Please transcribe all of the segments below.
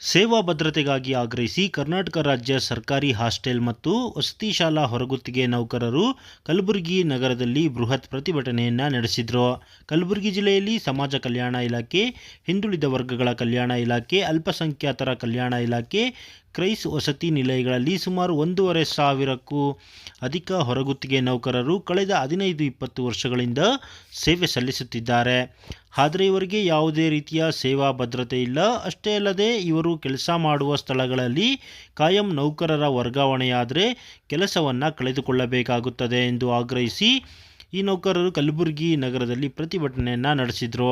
ಸೇವಾ ಭದ್ರತೆಗಾಗಿ ಆಗ್ರಹಿಸಿ ಕರ್ನಾಟಕ ರಾಜ್ಯ ಸರ್ಕಾರಿ ಹಾಸ್ಟೆಲ್ ಮತ್ತು ವಸತಿ ಶಾಲಾ ಹೊರಗುತ್ತಿಗೆ ನೌಕರರು ಕಲಬುರಗಿ ನಗರದಲ್ಲಿ ಬೃಹತ್ ಪ್ರತಿಭಟನೆಯನ್ನು ನಡೆಸಿದರು. ಕಲಬುರಗಿ ಜಿಲ್ಲೆಯಲ್ಲಿ ಸಮಾಜ ಕಲ್ಯಾಣ ಇಲಾಖೆ, ಹಿಂದುಳಿದ ವರ್ಗಗಳ ಕಲ್ಯಾಣ ಇಲಾಖೆ, ಅಲ್ಪಸಂಖ್ಯಾತರ ಕಲ್ಯಾಣ ಇಲಾಖೆ ಕ್ರೈಸ್ ವಸತಿ ನಿಲಯಗಳಲ್ಲಿ ಸುಮಾರು ಒಂದೂವರೆ ಸಾವಿರಕ್ಕೂ ಅಧಿಕ ಹೊರಗುತ್ತಿಗೆ ನೌಕರರು ಕಳೆದ ಹದಿನೈದು, ಇಪ್ಪತ್ತು ವರ್ಷಗಳಿಂದ ಸೇವೆ ಸಲ್ಲಿಸುತ್ತಿದ್ದಾರೆ. ಆದರೆ ಇವರಿಗೆ ಯಾವುದೇ ರೀತಿಯ ಸೇವಾ ಭದ್ರತೆ ಇಲ್ಲ. ಅಷ್ಟೇ ಅಲ್ಲದೆ ಇವರು ಕೆಲಸ ಮಾಡುವ ಸ್ಥಳಗಳಲ್ಲಿ ಕಾಯಂ ನೌಕರರ ವರ್ಗಾವಣೆಯಾದರೆ ಕೆಲಸವನ್ನು ಕಳೆದುಕೊಳ್ಳಬೇಕಾಗುತ್ತದೆ ಎಂದು ಆಗ್ರಹಿಸಿ ಈ ನೌಕರರು ಕಲಬುರಗಿ ನಗರದಲ್ಲಿ ಪ್ರತಿಭಟನೆಯನ್ನು ನಡೆಸಿದರು.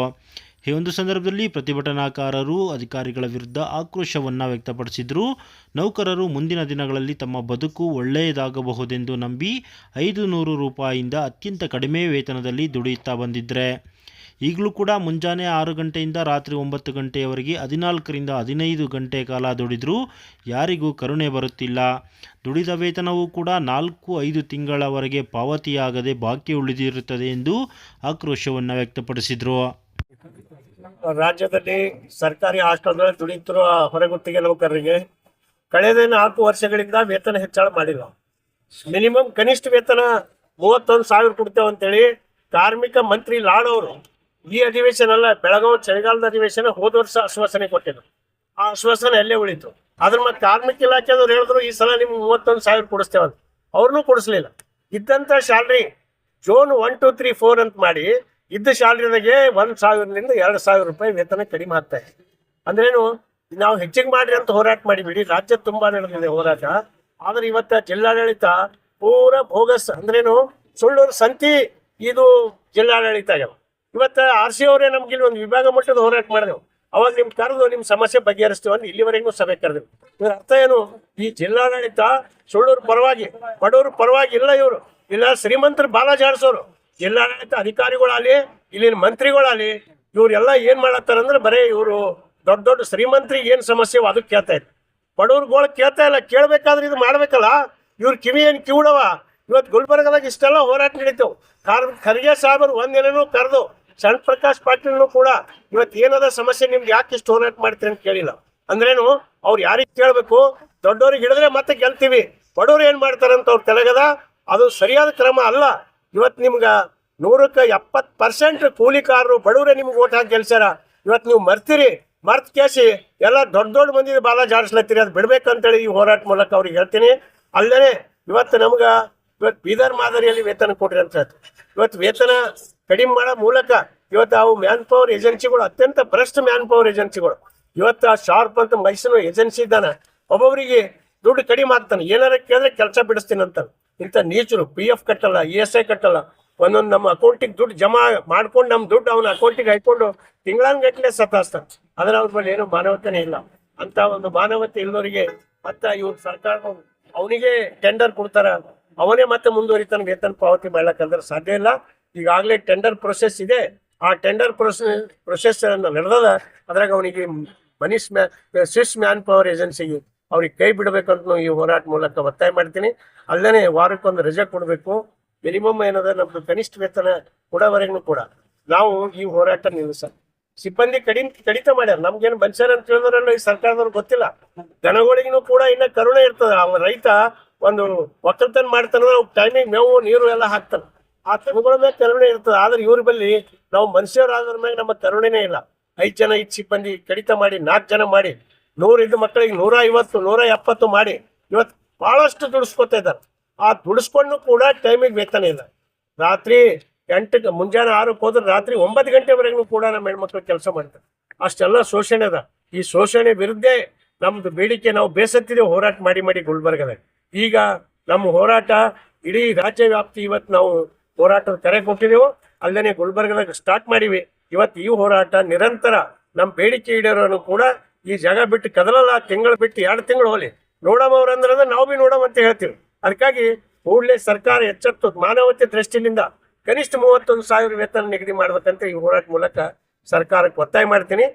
ಈ ಒಂದು ಸಂದರ್ಭದಲ್ಲಿ ಪ್ರತಿಭಟನಾಕಾರರು ಅಧಿಕಾರಿಗಳ ವಿರುದ್ಧ ಆಕ್ರೋಶವನ್ನು ವ್ಯಕ್ತಪಡಿಸಿದರು. ನೌಕರರು ಮುಂದಿನ ದಿನಗಳಲ್ಲಿ ತಮ್ಮ ಬದುಕು ಒಳ್ಳೆಯದಾಗಬಹುದೆಂದು ನಂಬಿ ಐದು ನೂರು ರೂಪಾಯಿಯಿಂದ ಅತ್ಯಂತ ಕಡಿಮೆ ವೇತನದಲ್ಲಿ ದುಡಿಯುತ್ತಾ ಬಂದಿದ್ದರೆ ಈಗಲೂ ಕೂಡ ಮುಂಜಾನೆ ಆರು ಗಂಟೆಯಿಂದ ರಾತ್ರಿ ಒಂಬತ್ತು ಗಂಟೆಯವರೆಗೆ ಹದಿನಾಲ್ಕರಿಂದ ಹದಿನೈದು ಗಂಟೆ ಕಾಲ ದುಡಿದರೂ. ಯಾರಿಗೂ ಕರುಣೆ ಬರುತ್ತಿಲ್ಲ. ದುಡಿದ ವೇತನವೂ ಕೂಡ ನಾಲ್ಕು ಐದು ತಿಂಗಳವರೆಗೆ ಪಾವತಿಯಾಗದೆ ಬಾಕಿ ಉಳಿದಿರುತ್ತದೆ ಎಂದು ಆಕ್ರೋಶವನ್ನು ವ್ಯಕ್ತಪಡಿಸಿದರು. ರಾಜ್ಯದಲ್ಲಿ ಸರ್ಕಾರಿ ಹಾಸ್ಟೆಲ್ಗಳಲ್ಲಿ ದುಡಿತಿರುವ ಹೊರಗುತ್ತಿಗೆ ನೌಕರರಿಗೆ ಕಳೆದ ನಾಲ್ಕು ವರ್ಷಗಳಿಂದ ವೇತನ ಹೆಚ್ಚಳ ಮಾಡಿಲ್ಲ. ಮಿನಿಮಮ್ ಕನಿಷ್ಠ ವೇತನ ಮೂವತ್ತೊಂದು ಸಾವಿರ ಕೊಡ್ತೇವೆ ಅಂತೇಳಿ ಕಾರ್ಮಿಕ ಮಂತ್ರಿ ಲಾಡ್ ಅವರು ಈ ಅಧಿವೇಶನ ಅಲ್ಲ, ಬೆಳಗಾವಿ ಚಳಿಗಾಲದ ಅಧಿವೇಶನ ಹೋದ ವರ್ಷ ಆಶ್ವಾಸನೆ ಕೊಟ್ಟಿದ್ರು. ಆ ಆಶ್ವಾಸನೆ ಅಲ್ಲೇ ಉಳಿತು. ಅದ್ರ ಮತ್ತೆ ಕಾರ್ಮಿಕ ಇಲಾಖೆದವ್ರು ಹೇಳಿದ್ರು, ಈ ಸಲ ನಿಮ್ಗೆ ಮೂವತ್ತೊಂದು ಸಾವಿರ ಕೊಡಿಸ್ತೇವೆ ಅಂತ. ಅವ್ರನ್ನೂ ಕೊಡಿಸ್ಲಿಲ್ಲ. ಇದ್ದಂಥ salary zone one two three four ಅಂತ ಮಾಡಿ ಇದ್ದ ಶಾಲೆಗೆ ಒಂದು ಸಾವಿರದಿಂದ ಎರಡು ಸಾವಿರ ರೂಪಾಯಿ ವೇತನ ಕಡಿಮೆ ಆಗ್ತಾ ಇದೆ. ಅಂದ್ರೇನು, ನಾವು ಹೆಚ್ಚಿಗೆ ಮಾಡ್ರಿ ಅಂತ ಹೋರಾಟ ಮಾಡಿಬಿಡಿ. ರಾಜ್ಯ ತುಂಬಾ ನಡೆದಿದೆ ಹೋರಾಟ. ಆದ್ರೆ ಇವತ್ತ ಜಿಲ್ಲಾಡಳಿತ ಪೂರ ಬೋಗಸ್, ಅಂದ್ರೇನು, ಸುಳ್ಳೂರು ಸಂತಿ ಇದು ಜಿಲ್ಲಾಡಳಿತ ಆಗ್ಯಾವ. ಇವತ್ತ ಆರ್ ಸಿ ಅವರೇ ನಮ್ಗೆ ಇಲ್ಲಿ ಒಂದು ವಿಭಾಗ ಮಟ್ಟದ ಹೋರಾಟ ಮಾಡಿದೆವು. ಅವಾಗ ನಿಮ್ ಕರೆದು ನಿಮ್ ಸಮಸ್ಯೆ ಬಗೆಹರಿಸ್ತೀವಿ ಅಂತ ಇಲ್ಲಿವರೆಗೂ ಸಭೆ ಕರೆದೆವು. ಇವ್ರ ಅರ್ಥ ಏನು, ಈ ಜಿಲ್ಲಾಡಳಿತ ಸುಳ್ಳೂರು ಪರವಾಗಿ, ಬಡವರು ಪರವಾಗಿ ಇಲ್ಲ ಇವರು. ಇಲ್ಲ ಶ್ರೀಮಂತರು ಬಾಲ ಜಾಡ್ಸೋರು ಜಿಲ್ಲಾಡಳಿತ ಅಧಿಕಾರಿಗಳಾಗಲಿ, ಇಲ್ಲಿನ ಮಂತ್ರಿಗಳಾಗಲಿ, ಇವರೆಲ್ಲ ಏನು ಮಾಡತ್ತಾರ ಅಂದ್ರೆ ಬರೇ ಇವರು ದೊಡ್ಡ ದೊಡ್ಡ ಶ್ರೀಮಂತ್ರಿಗೆ ಏನು ಸಮಸ್ಯೆ ಅದಕ್ಕೆ ಕೇಳ್ತಾ ಇದ್ರು. ಬಡವ್ರುಗಳು ಕೇಳ್ತಾ ಇಲ್ಲ, ಕೇಳ್ಬೇಕಾದ್ರೆ ಇದು ಮಾಡ್ಬೇಕಲ್ಲ? ಇವ್ರ ಕಿವಿ ಏನ್ ಕಿವಿಡವ? ಇವತ್ತು ಗುಲ್ಬರ್ಗದಾಗ ಇಷ್ಟೆಲ್ಲ ಹೋರಾಟ ನಡೀತೇವೆ ಕಾರ್ ಖರ್ಗೆ ಸಾಹೇಬರು ಒಂದಿನೂ ಕರೆದು ಸಣ್ಣ ಪ್ರಕಾಶ್ ಪಾಟೀಲ್ನು ಕೂಡ ಇವತ್ತು ಏನದ ಸಮಸ್ಯೆ ನಿಮ್ಗೆ ಯಾಕೆ ಇಷ್ಟು ಹೋರಾಟ ಮಾಡ್ತೀರಿ ಅಂತ ಕೇಳಿಲ್ಲ. ಅಂದ್ರೇನು, ಅವ್ರು ಯಾರಿಗೆ ಕೇಳಬೇಕು? ದೊಡ್ಡವ್ರಿಗೆ ಹಿಡಿದ್ರೆ ಮತ್ತೆ ಗೆಲ್ತೀವಿ. ಬಡವ್ರು ಏನ್ ಮಾಡ್ತಾರಂತ ಅವ್ರು ತೆಲಗದ, ಅದು ಸರಿಯಾದ ಕ್ರಮ ಅಲ್ಲ. ಇವತ್ತು ನಿಮ್ಗೆ ನೂರಕ್ಕೆ ಎಪ್ಪತ್ತು ಪರ್ಸೆಂಟ್ ಕೂಲಿಕಾರರು ಬಡವರೇ ನಿಮ್ಗೆ ಓಟ್ ಹಾಕಿ ಗೆಲ್ಸ್ಯಾರ. ಇವತ್ತು ನೀವು ಮರ್ತೀರಿ. ಮರ್ತ್ ಕೇಸಿ ಎಲ್ಲ ದೊಡ್ಡ ದೊಡ್ಡ ಮಂದಿ ಬಾಲ ಜಾಡಿಸ್ಲತ್ತೀರಿ. ಅದು ಬಿಡ್ಬೇಕಂತೇಳಿ ಈ ಹೋರಾಟ ಮೂಲಕ ಅವ್ರಿಗೆ ಹೇಳ್ತೀನಿ. ಅಲ್ಲದೆ ಇವತ್ತು ನಮ್ಗೆ ಇವತ್ತು ಬೀದರ್ ಮಾದರಿಯಲ್ಲಿ ವೇತನ ಕೊಡ್ರಿ ಅಂತ ಹೇಳ್ತು. ಇವತ್ತು ವೇತನ ಕಡಿಮೆ ಮಾಡೋ ಮೂಲಕ ಇವತ್ತು ಅವು ಮ್ಯಾನ್ ಪವರ್ ಏಜೆನ್ಸಿಗಳು ಅತ್ಯಂತ ಭ್ರಷ್ಟ ಮ್ಯಾನ್ ಪವರ್ ಏಜೆನ್ಸಿಗಳು. ಇವತ್ತು ಆ ಶಾರ್ಪ್ ಅಂತ ಮೈಸೂರು ಏಜೆನ್ಸಿ ಇದ್ದಾನೆ. ಒಬ್ಬೊಬ್ಬರಿಗೆ ದುಡ್ಡು ಕಡಿಮೆ ಆಗ್ತಾನೆ. ಏನಾರ ಕೇಳಿದ್ರೆ ಕೆಲಸ ಬಿಡಿಸ್ತೀನಿ ಅಂತ ಇಂಥ ನೀಚರು ಪಿ ಎಫ್ ಕಟ್ಟಲ್ಲ ಇ ಎಸ್ ಐ ಕಟ್ಟಲ್ಲ. ಒಂದೊಂದು ನಮ್ಮ ಅಕೌಂಟಿಗೆ ದುಡ್ಡು ಜಮಾ ಮಾಡ್ಕೊಂಡು ನಮ್ಮ ದುಡ್ಡು ಅವನ ಅಕೌಂಟಿಗೆ ಹಾಕೊಂಡು ತಿಂಗಳಾನ್ಗಟ್ಲೆ ಸತಾಸ್ತ ಅದ್ರ ಅವ್ರ ಮೇಲೆ ಏನು ಮಾನವತೆನೇ ಇಲ್ಲ. ಅಂತ ಒಂದು ಮಾನವತೆ ಇಲ್ಲದವರಿಗೆ ಮತ್ತೆ ಇವ್ರ ಸರ್ಕಾರ ಅವನಿಗೆ ಟೆಂಡರ್ ಕೊಡ್ತಾರ. ಅವನೇ ಮತ್ತೆ ಮುಂದುವರಿತಾನೆ ವೇತನ ಪಾವತಿ ಮಾಡ್ಲಕ್ಕಂದ್ರೆ ಸಾಧ್ಯ ಇಲ್ಲ. ಈಗಾಗಲೇ ಟೆಂಡರ್ ಪ್ರೊಸೆಸ್ ಇದೆ. ಆ ಟೆಂಡರ್ ಪ್ರೊಸೆಸ್ ಪ್ರೊಸೆಸ್ ನಡೆದದ. ಅದ್ರಾಗ ಅವನಿಗೆ ಮನೀಶ್ ಮ್ಯಾ, ಸ್ವಿಸ್ ಮ್ಯಾನ್ ಪವರ್ ಏಜೆನ್ಸಿಗೆ ಅವ್ರಿಗೆ ಕೈ ಬಿಡಬೇಕಂತ ಈ ಹೋರಾಟ ಮೂಲಕ ಒತ್ತಾಯ ಮಾಡ್ತೀನಿ. ಅಲ್ಲದೆ ವಾರಕ್ಕೊಂದು ರಜೆ ಕೊಡಬೇಕು. ಮಿನಿಮಮ್ ಏನದ ನಮ್ದು ಕನಿಷ್ಠ ವೇತನ ಕೊಡೋವರೆಗೂ ಕೂಡ ನಾವು ಈ ಹೋರಾಟ ನಿಲ್ಲಿಸ ಸಿಬ್ಬಂದಿ ಕಡಿಮೆ ಕಡಿತ ಮಾಡ್ಯಾರ. ನಮ್ಗೇನು ಬನ್ಸ್ಯಾರ ಅಂತ ಹೇಳಿದ್ರಲ್ಲ ಈ ಸರ್ಕಾರದವ್ರು ಗೊತ್ತಿಲ್ಲ. ದನಗಳಿಗೂ ಕೂಡ ಇನ್ನ ಕರುಣೆ ಇರ್ತದ. ಅವ ರೈತ ಒಂದು ಒಕ್ಕಲ್ತನ ಮಾಡ್ತಾನ ಟೈಮಿಗೆ ಮೇವು, ನೀರು ಎಲ್ಲ ಹಾಕ್ತಾನ. ಆ ತನಗಳ ಮೇಲೆ ಕರುಣೆ ಇರ್ತದೆ. ಆದ್ರೆ ಇವ್ರ ಬಲ್ಲಿ ನಾವು ಮನುಷ್ಯರಾದ್ರ ಮೇಲೆ ನಮ್ಮ ಕರುಣೆನೇ ಇಲ್ಲ. ಐದು ಜನ ಐದು ಸಿಬ್ಬಂದಿ ಕಡಿತ ಮಾಡಿ, ನಾಲ್ಕು ಜನ ಮಾಡಿ ನೂರ ಇದ್ದ ಮಕ್ಕಳಿಗೆ ನೂರ ಐವತ್ತು ನೂರ ಎಪ್ಪತ್ತು ಮಾಡಿ ಇವತ್ತು ಬಹಳಷ್ಟು ದುಡಿಸ್ಕೊತಾ ಇದ್ದಾರೆ. ಆ ದುಡಿಸ್ಕೊಂಡು ಕೂಡ ಟೈಮಿಗೆ ವೇತನ ಇಲ್ಲ. ರಾತ್ರಿ ಎಂಟಕ್ಕೆ ಮುಂಜಾನೆ ಆರಕ್ಕೆ ಹೋದ್ರೆ ರಾತ್ರಿ ಒಂಬತ್ತು ಗಂಟೆವರೆಗೂ ಕೂಡ ನಮ್ಮ ಹೆಣ್ಮಕ್ಳು ಕೆಲಸ ಮಾಡ್ತಾರೆ. ಅಷ್ಟೆಲ್ಲ ಶೋಷಣೆ ಅದ. ಈ ಶೋಷಣೆ ವಿರುದ್ಧ ನಮ್ದು ಬೇಡಿಕೆ ನಾವು ಬೇಸತ್ತಿದ್ದೇವೆ, ಹೋರಾಟ ಮಾಡಿ ಮಾಡಿ ಗುಲ್ಬರ್ಗದಾಗ ಈಗ ನಮ್ಮ ಹೋರಾಟ ಇಡೀ ರಾಜ್ಯ ವ್ಯಾಪ್ತಿ ಇವತ್ತು ನಾವು ಹೋರಾಟದ ಕರೆ ಕೊಟ್ಟಿದ್ದೆವು ಅಲ್ಲದೆ ಗುಲ್ಬರ್ಗದಾಗ ಸ್ಟಾರ್ಟ್ ಮಾಡಿವಿ. ಇವತ್ತು ಈ ಹೋರಾಟ ನಿರಂತರ ನಮ್ಮ ಬೇಡಿಕೆ ಈಡೇರೋನು ಕೂಡ ಈ ಜಾಗ ಬಿಟ್ಟು ಕದಲಲ್ಲ, ತಿಂಗಳು ಬಿಟ್ಟು ಎರಡು ತಿಂಗಳು ಹೋಲಿ ನೋಡಮ್ಮ ಅವ್ರಂದ್ರೆ ನಾವು ಬಿ ನೋಡಮ್ ಅಂತ ಹೇಳ್ತೀವಿ. ಅದಕ್ಕಾಗಿ ಕೂಡಲೇ ಸರ್ಕಾರ ಎಚ್ಚೆತ್ತು ಮಾನವತೆ ದೃಷ್ಟಿಯಿಂದ ಕನಿಷ್ಠ ಮೂವತ್ತೊಂದು ಸಾವಿರ ವೇತನ ನಿಗದಿ ಮಾಡ್ಬೇಕಂತ ಈ ಹೋರಾಟ ಮೂಲಕ ಸರ್ಕಾರಕ್ಕೆ ಒತ್ತಾಯ ಮಾಡ್ತೀನಿ.